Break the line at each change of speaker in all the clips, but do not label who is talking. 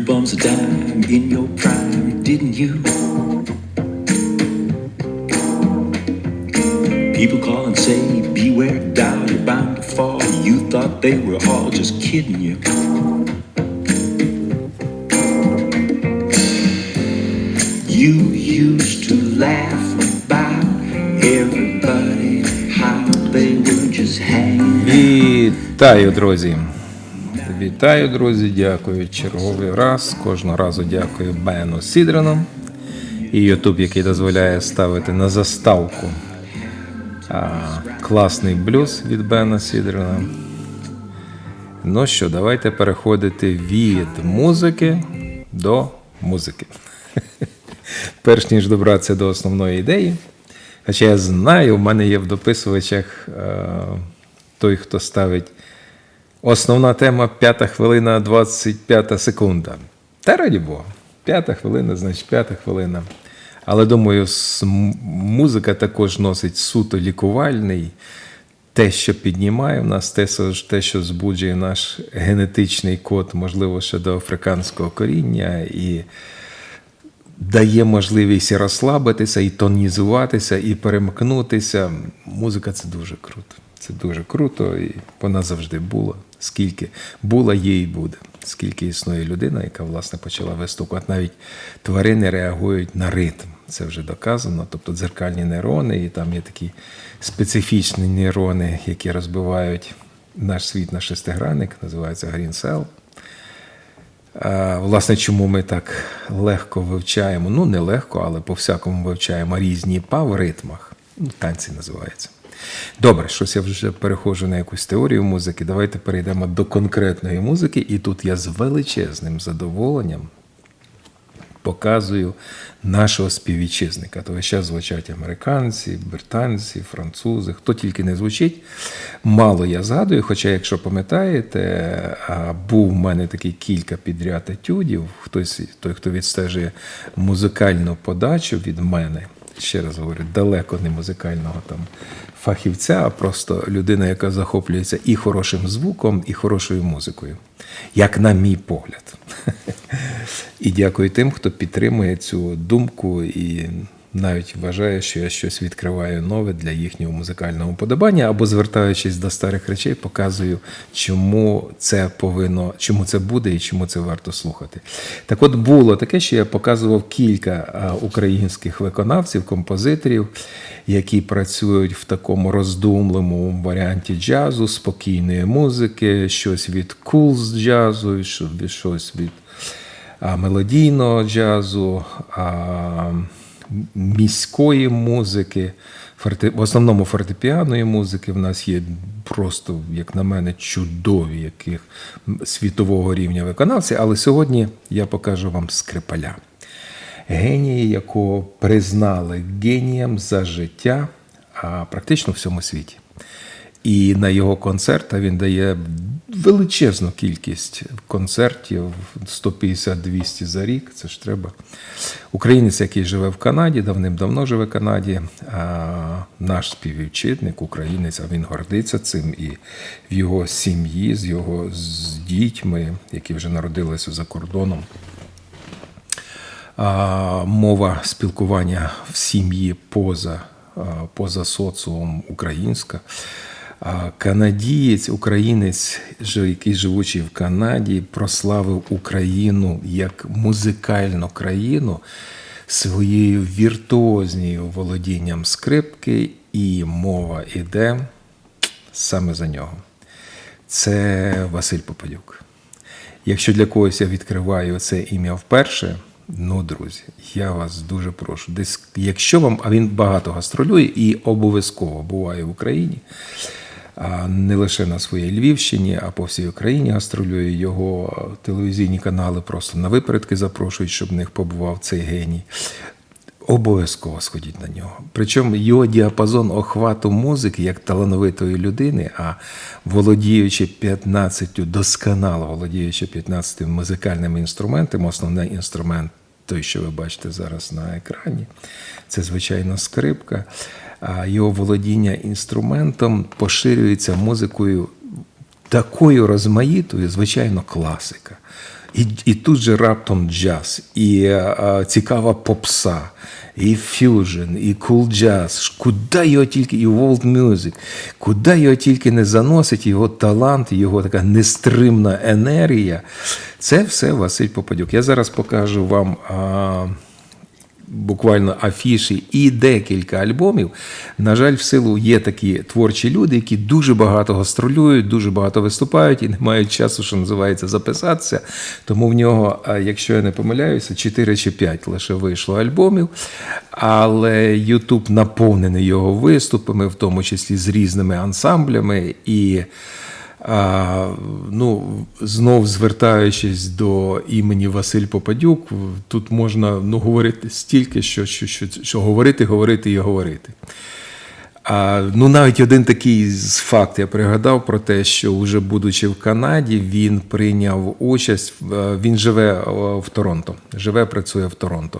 the bums a dime in your prime, didn't you? People call and say, Beware, down, you're bound to fall. You thought they were all just kidding you. You used to laugh about everybody, how they were just hanging.
Вітаю, друзі! Вітаю, друзі! Дякую черговий раз. Кожного разу дякую Бену Сідрену і Ютуб, який дозволяє ставити на заставку а, класний блюз від Бена Сідрена. Ну що, давайте переходити від музики до музики. Перш ніж добратися до основної ідеї. Хоча я знаю, в мене є в дописувачах е, той, хто ставить основна тема п'ята хвилина, 25 секунда. Та раді Бога, п'ята хвилина, значить п'ята хвилина. Але думаю, музика також носить суто лікувальний. Те, що піднімає в нас, те, те, що збуджує наш генетичний код, можливо, ще до африканського коріння, і дає можливість розслабитися, і тонізуватися, і перемкнутися. Музика це дуже круто. Це дуже круто, і вона завжди була. Скільки була, є і буде. Скільки існує людина, яка власне почала виступати. Навіть тварини реагують на ритм. Це вже доказано. Тобто дзеркальні нейрони, і там є такі специфічні нейрони, які розбивають наш світ на шестигранник, називається Green Cell. Власне, чому ми так легко вивчаємо? Ну, не легко, але по-всякому вивчаємо різні па в ритмах. Танці називаються. Добре, щось я вже переходжу на якусь теорію музики. Давайте перейдемо до конкретної музики. І тут я з величезним задоволенням показую нашого співвітчизника. То ще звучать американці, британці, французи, хто тільки не звучить. Мало я згадую, хоча, якщо пам'ятаєте, був в мене такий кілька підряд етюдів. Хтось, той, хто відстежує музикальну подачу від мене, ще раз говорю, далеко не музикального там фахівця, а просто людина, яка захоплюється і хорошим звуком, і хорошою музикою, як на мій погляд. І дякую тим, хто підтримує цю думку і навіть вважає, що я щось відкриваю нове для їхнього музикального подобання, або звертаючись до старих речей, показую, чому це повинно, чому це буде і чому це варто слухати. Так от було таке, що я показував кілька українських виконавців, композиторів, які працюють в такому роздумливому варіанті джазу, спокійної музики, щось від кулз джазу, щось від мелодійного джазу, міської музики, в основному фортепіаної музики. В нас є просто, як на мене, чудові яких світового рівня виконавці. Але сьогодні я покажу вам скрипаля. Генії, якого признали генієм за життя а, практично в всьому світі. І на його концертах він дає величезну кількість концертів 150-200 за рік. Це ж треба. Українець, який живе в Канаді, давним-давно живе в Канаді. А наш співвітчизник, українець, а він гордиться цим і в його сім'ї, з його з дітьми, які вже народилися за кордоном. А, мова спілкування в сім'ї поза, поза соціумом українська. Канадієць, українець, який живучи в Канаді, прославив Україну як музикальну країну своєю віртуозною володінням скрипки, і мова іде саме за нього. Це Василь Попадюк. Якщо для когось я відкриваю це ім'я вперше, ну, друзі, я вас дуже прошу. Десь, якщо вам, а він багато гастролює і обов'язково буває в Україні, не лише на своїй Львівщині, а по всій Україні гастролює його телевізійні канали просто на випередки запрошують, щоб в них побував цей геній. Обов'язково сходіть на нього. Причому його діапазон охвату музики як талановитої людини, а володіючи 15, досконало володіючи 15 музикальними інструментами, основний інструмент, той, що ви бачите зараз на екрані, це звичайно скрипка. А його володіння інструментом поширюється музикою такою розмаїтою, звичайно, класика. І, і тут же раптом джаз, і е, цікава попса, і фьюжн, і кул джаз. Куди його тільки, і world music, куди його тільки не заносить, його талант, його така нестримна енергія. Це все Василь Попадюк. Я зараз покажу вам. А, буквально афіші і декілька альбомів. На жаль, в силу є такі творчі люди, які дуже багато гастролюють, дуже багато виступають і не мають часу, що називається, записатися. Тому в нього, якщо я не помиляюся, 4 чи 5 лише вийшло альбомів. Але Ютуб наповнений його виступами, в тому числі з різними ансамблями. І ну, знов звертаючись до імені Василь Попадюк, тут можна ну, говорити стільки, що, що, що, що говорити, говорити і говорити. А, ну, навіть один такий факт я пригадав про те, що вже будучи в Канаді, він прийняв участь. Він живе в Торонто, живе, працює в Торонто.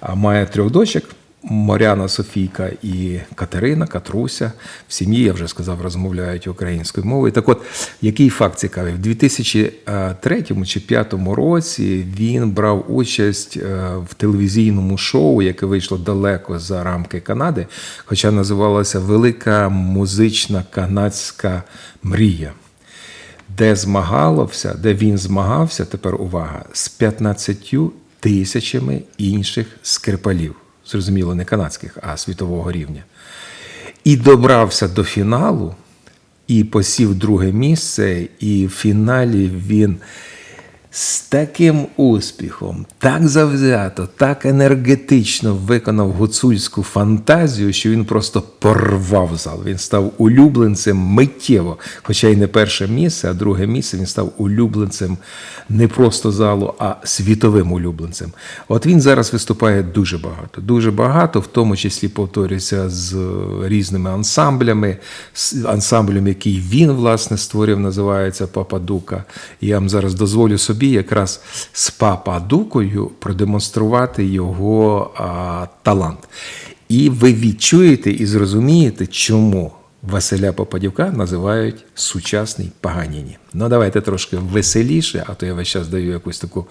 А має трьох дочок. Моряна Софійка і Катерина, Катруся. В сім'ї, я вже сказав, розмовляють українською мовою. Так от, який факт цікавий? В 2003 чи 2005 році він брав участь е, в телевізійному шоу, яке вийшло далеко за рамки Канади, хоча називалося Велика музична канадська мрія де змагалося, де він змагався, тепер увага, з 15 тисячами інших скрипалів. Зрозуміло, не канадських, а світового рівня. І добрався до фіналу, і посів друге місце, і в фіналі він з таким успіхом, так завзято, так енергетично виконав гуцульську фантазію, що він просто порвав зал. Він став улюбленцем миттєво. Хоча й не перше місце, а друге місце він став улюбленцем не просто залу, а світовим улюбленцем. От він зараз виступає дуже багато, дуже багато, в тому числі повторюється з різними ансамблями, з ансамблем, який він власне створив, називається Пападука. Я вам зараз дозволю собі якраз з Пападукою продемонструвати його а, талант. І ви відчуєте і зрозумієте, чому Василя Попадюка називають сучасний Паганіні. Ну, давайте трошки веселіше, а то я весь час даю якусь таку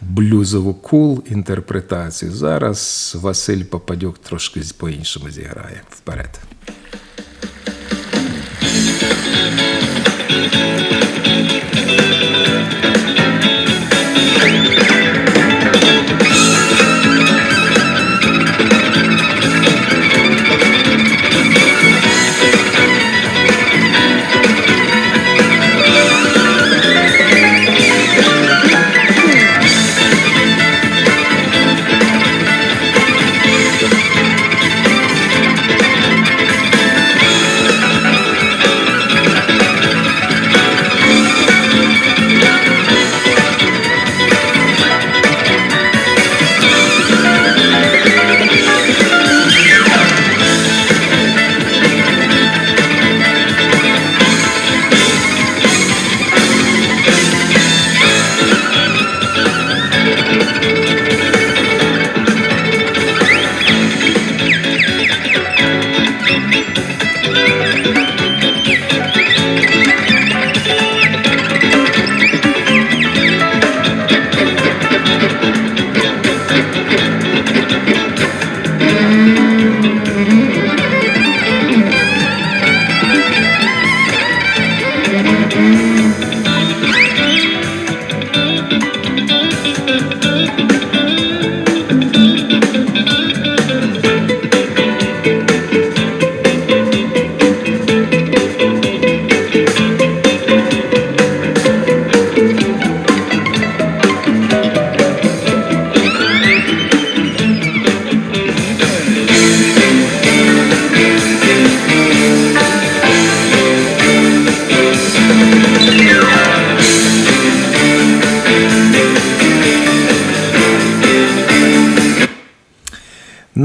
блюзову кул інтерпретацію. Зараз Василь Попадюк трошки по-іншому зіграє. Вперед.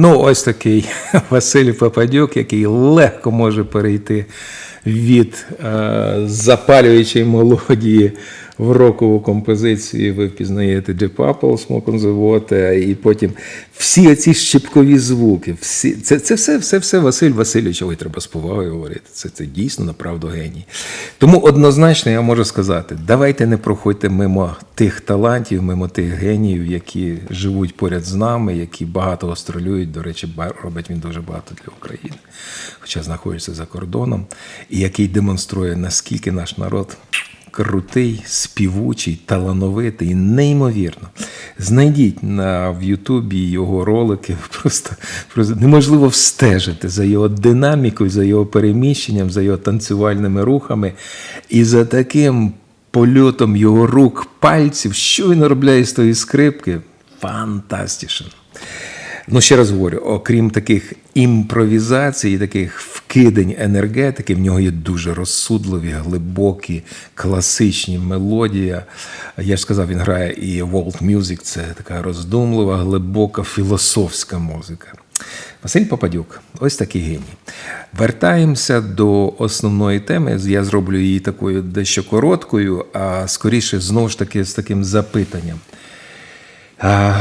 Ну, ось такий Василь Попадюк, який легко може перейти від е, запалюючої мелодії в рокову композицію ви впізнаєте Deep Purple, Smoke on the Water, і потім всі оці щепкові звуки, всі, це, це все, все, все Василь Васильович, ой, треба з повагою говорити. Це, це дійсно направду геній. Тому однозначно я можу сказати: давайте не проходьте мимо тих талантів, мимо тих геніїв, які живуть поряд з нами, які багато гастролюють. До речі, робить він дуже багато для України, хоча знаходиться за кордоном, і який демонструє, наскільки наш народ крутий, співучий, талановитий, неймовірно. Знайдіть на в Ютубі його ролики. Просто, просто неможливо встежити за його динамікою, за його переміщенням, за його танцювальними рухами і за таким польотом його рук, пальців, що він робляє з тої скрипки. Фантастішн. Ну, ще раз говорю, окрім таких імпровізацій, таких вкидень енергетики, в нього є дуже розсудливі, глибокі, класичні мелодії. Я ж сказав, він грає і world music, це така роздумлива, глибока, філософська музика. Василь Попадюк, ось такий геній. Вертаємося до основної теми. Я зроблю її такою дещо короткою, а скоріше знову ж таки з таким запитанням.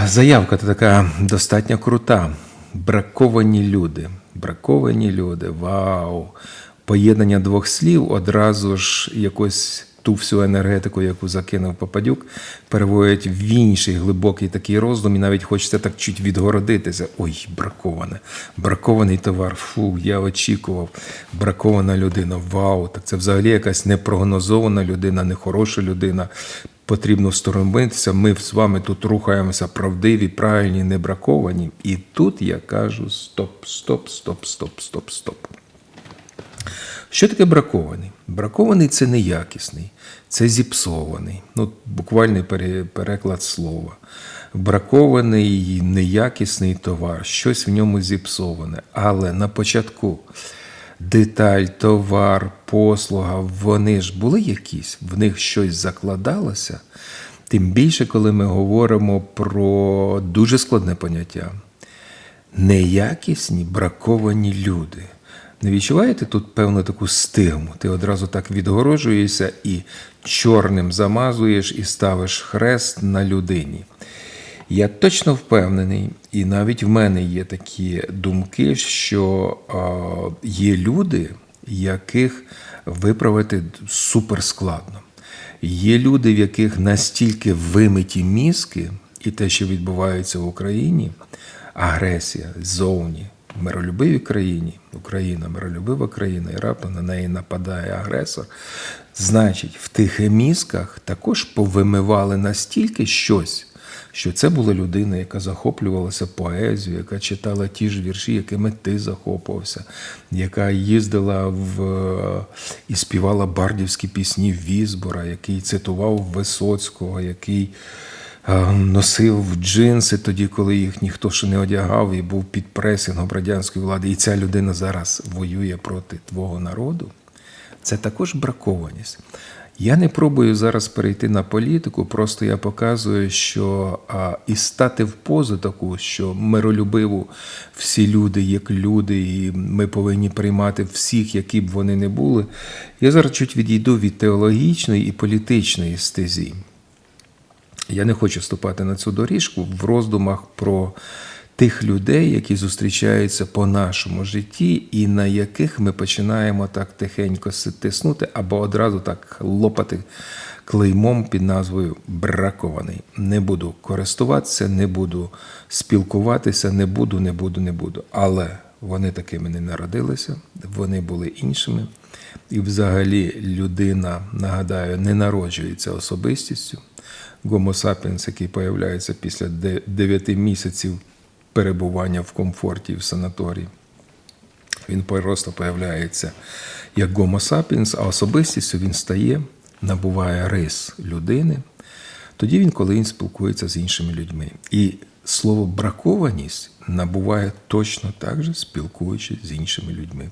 Заявка така достатньо крута. Браковані люди. Браковані люди. Вау! Поєднання двох слів одразу ж якось ту всю енергетику, яку закинув Попадюк, переводять в інший глибокий такий роздум, і навіть хочеться так чуть відгородитися. Ой, браковане. Бракований товар. Фу, я очікував. Бракована людина. Вау! Так це взагалі якась непрогнозована людина, нехороша людина потрібно всторомитися. Ми з вами тут рухаємося правдиві, правильні, не браковані. І тут я кажу: стоп, стоп, стоп, стоп, стоп, стоп. Що таке бракований? Бракований це неякісний, це зіпсований. Ну, буквальний переклад слова. Бракований неякісний товар, щось в ньому зіпсоване. Але на початку деталь, товар, послуга, вони ж були якісь, в них щось закладалося. Тим більше, коли ми говоримо про дуже складне поняття неякісні, браковані люди. Не відчуваєте тут певну таку стигму? Ти одразу так відгороджуєшся і чорним замазуєш і ставиш хрест на людині. Я точно впевнений, і навіть в мене є такі думки, що є люди, яких виправити суперскладно. Є люди, в яких настільки вимиті мізки, і те, що відбувається в Україні, агресія ззовні, миролюбивій країні, Україна миролюбива країна, і раптом на неї нападає агресор. Значить, в тих мізках також повимивали настільки щось, що це була людина, яка захоплювалася поезією, яка читала ті ж вірші, якими ти захопувався, яка їздила в і співала бардівські пісні Візбора, який цитував Висоцького, який е, носив джинси тоді, коли їх ніхто ще не одягав і був під пресингом радянської влади. І ця людина зараз воює проти твого народу. Це також бракованість. Я не пробую зараз перейти на політику, просто я показую, що а, і стати в позу таку, що миролюбиву всі люди як люди, і ми повинні приймати всіх, які б вони не були. Я зараз чуть відійду від теологічної і політичної стезі. Я не хочу ступати на цю доріжку в роздумах про тих людей, які зустрічаються по нашому житті, і на яких ми починаємо так тихенько тиснути або одразу так лопати клеймом під назвою бракований. Не буду користуватися, не буду спілкуватися, не буду, не буду, не буду. Але вони такими не народилися, вони були іншими. І взагалі людина, нагадаю, не народжується особистістю. Гомо сапіенс, який появляється після 9 місяців перебування в комфорті в санаторії. Він просто появляється як гомо сапіенс, а особистістю він стає, набуває рис людини, тоді він, коли він спілкується з іншими людьми. І слово бракованість набуває точно так же, спілкуючись з іншими людьми.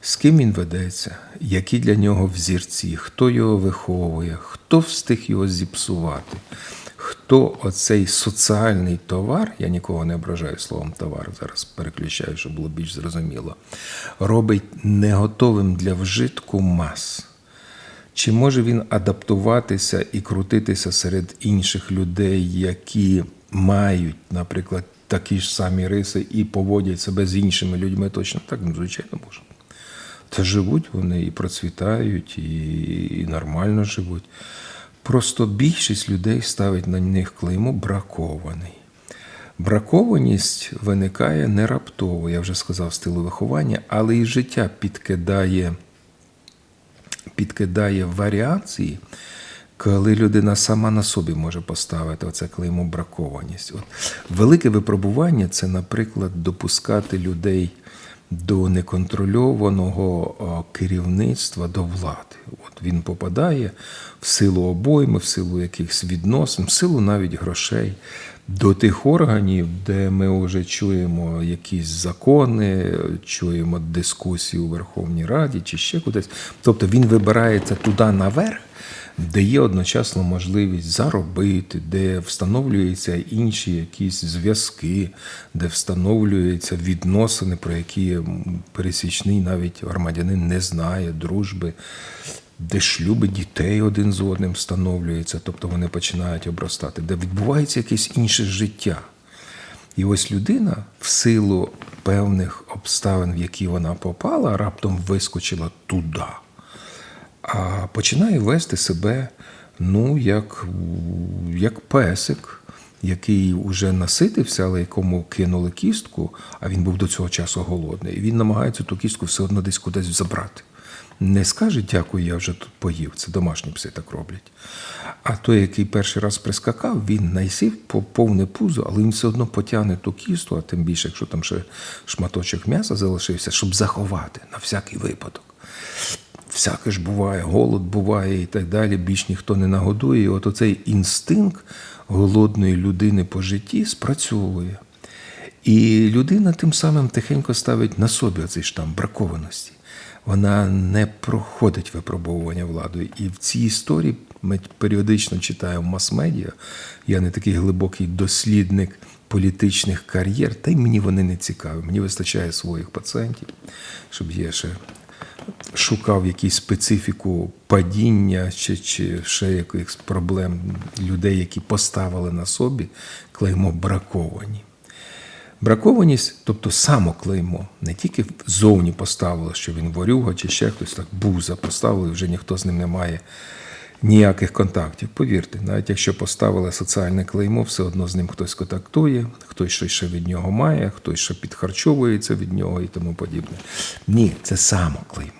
З ким він ведеться, які для нього взірці, хто його виховує, хто встиг його зіпсувати, хто оцей соціальний товар, я нікого не ображаю словом товар, зараз переключаю, щоб було більш зрозуміло, робить не готовим для вжитку мас. Чи може він адаптуватися і крутитися серед інших людей, які мають, наприклад, такі ж самі риси і поводять себе з іншими людьми точно так? Ну, звичайно, може. Та живуть вони і процвітають, і нормально живуть. Просто більшість людей ставить на них клеймо бракований. Бракованість виникає не раптово, я вже сказав, стилу виховання, але і життя підкидає, підкидає варіації, коли людина сама на собі може поставити оце клеймо бракованість. От велике випробування це, наприклад, допускати людей до неконтрольованого керівництва до влади. От він попадає в силу обойми, в силу якихось відносин, в силу навіть грошей. До тих органів, де ми вже чуємо якісь закони, чуємо дискусії у Верховній Раді чи ще кудись. Тобто він вибирається туди наверх, де є одночасно можливість заробити, де встановлюються інші якісь зв'язки, де встановлюються відносини, про які пересічний навіть громадянин не знає, дружби, де шлюби дітей один з одним встановлюються, тобто вони починають обростати, де відбувається якесь інше життя. І ось людина в силу певних обставин, в які вона попала, раптом вискочила туди а починає вести себе ну, як, як песик, який вже наситився, але якому кинули кістку, а він був до цього часу голодний. І він намагається ту кістку все одно десь кудись забрати. Не скаже дякую, я вже тут поїв. Це домашні пси так роблять. А той, який перший раз прискакав, він найсів по повне пузо, але він все одно потягне ту кісту, а тим більше, якщо там ще шматочок м'яса залишився, щоб заховати на всякий випадок. Всяке ж буває, голод буває і так далі, більш ніхто не нагодує. І от оцей інстинкт голодної людини по житті спрацьовує. І людина тим самим тихенько ставить на собі оцей штам бракованості. Вона не проходить випробовування владою. І в цій історії ми періодично читаємо мас-медіа. Я не такий глибокий дослідник політичних кар'єр, та й мені вони не цікаві. Мені вистачає своїх пацієнтів, щоб я ще шукав якусь специфіку падіння чи, чи ще якихось проблем людей, які поставили на собі клеймо браковані. Бракованість, тобто самоклеймо, не тільки зовні поставили, що він ворюга чи ще хтось так буза поставили, вже ніхто з ним не має ніяких контактів. Повірте, навіть якщо поставили соціальне клеймо, все одно з ним хтось контактує, хтось щось ще від нього має, хтось ще підхарчовується від нього і тому подібне. Ні, це самоклеймо.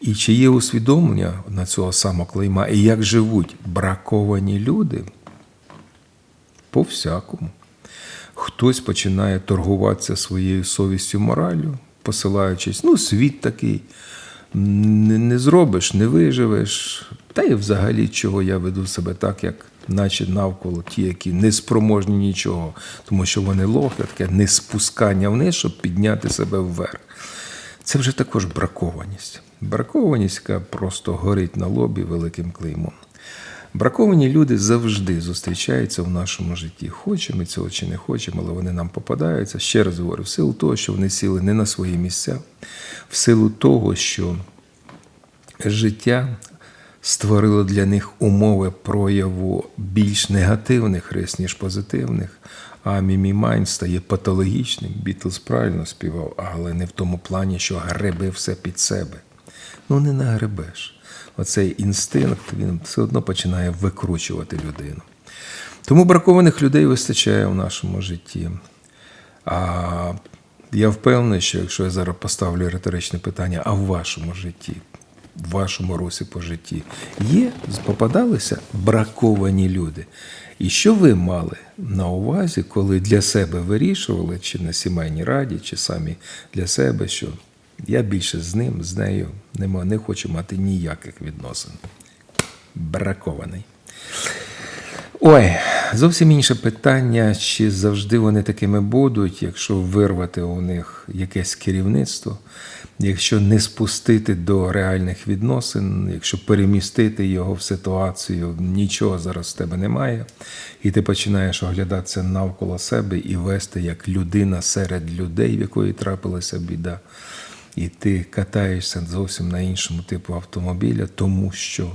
І чи є усвідомлення на цього самоклейма, і як живуть браковані люди? По всякому. Хтось починає торгуватися своєю совістю моралю, посилаючись, ну, світ такий, не, зробиш, не виживеш. Та й взагалі, чого я веду себе так, як наче навколо ті, які не спроможні нічого, тому що вони лохи, таке не спускання вниз, щоб підняти себе вверх. Це вже також бракованість. Бракованість, яка просто горить на лобі великим клеймом. Браковані люди завжди зустрічаються в нашому житті. Хочемо ми цього чи не хочемо, але вони нам попадаються. Ще раз говорю, в силу того, що вони сіли не на свої місця, в силу того, що життя створило для них умови прояву більш негативних рис, ніж позитивних. А Мімі Майн стає патологічним. Бітлз правильно співав, але не в тому плані, що греби все під себе. Ну, не нагребеш. Оцей інстинкт він все одно починає викручувати людину. Тому бракованих людей вистачає в нашому житті. А я впевнений, що якщо я зараз поставлю риторичне питання, а в вашому житті, в вашому русі по житті, є, попадалися браковані люди. І що ви мали на увазі, коли для себе вирішували, чи на сімейній раді, чи самі для себе, що я більше з ним, з нею не, не хочу мати ніяких відносин. Бракований. Ой, зовсім інше питання, чи завжди вони такими будуть, якщо вирвати у них якесь керівництво, якщо не спустити до реальних відносин, якщо перемістити його в ситуацію, нічого зараз в тебе немає, і ти починаєш оглядатися навколо себе і вести як людина серед людей, в якої трапилася біда. і ти катаєшся зовсім на іншому типу автомобіля, тому що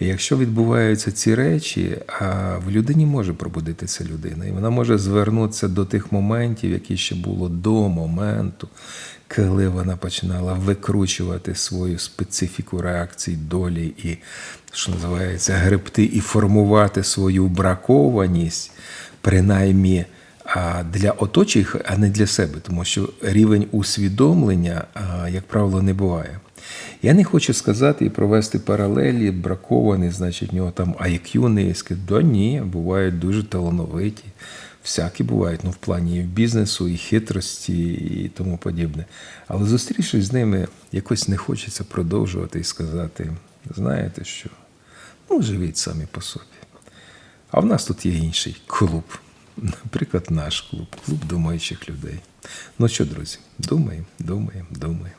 і якщо відбуваються ці речі, а в людині може пробудитися людина, і вона може звернутися до тих моментів, які ще було до моменту, коли вона починала викручувати свою специфіку реакцій долі і, що називається, гребти і формувати свою бракованість, принаймні а, для оточих, а не для себе, тому що рівень усвідомлення, як правило, не буває. Я не хочу сказати і провести паралелі, бракований, значить, в нього там IQ низький. Да ні, бувають дуже талановиті. Всякі бувають, ну, в плані і бізнесу, і хитрості, і тому подібне. Але зустрівшись з ними, якось не хочеться продовжувати і сказати: знаєте що? Ну, живіть самі по собі. А в нас тут є інший клуб. Наприклад, наш клуб, клуб думаючих людей. Ну що, друзі, думаємо, думаємо, думаємо.